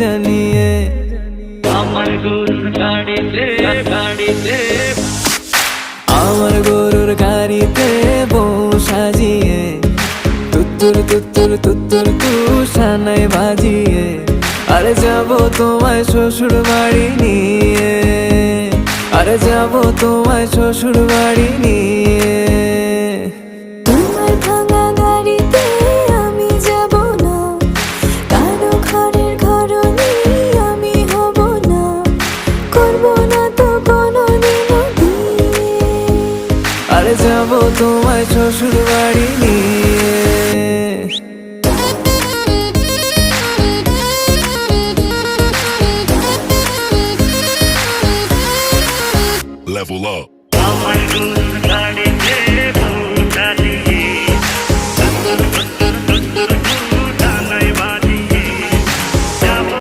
জানিয়ে। আমার গরুর গাড়িতে গাড়িতে। আমার গরুর গাড়িতে বউ সাজিয়ে। তুত্তুর তুত্তুর তুত্তুর তুষানায় বাজিয়ে। আরে যাব তোমায় শ্বশুর বাড়ি নিয়ে। আরে যাব তোমায় শ্বশুর বাড়ি নিয়ে। যাব তোমায় শ্বশুর বাড়ি নিয়ে Level up.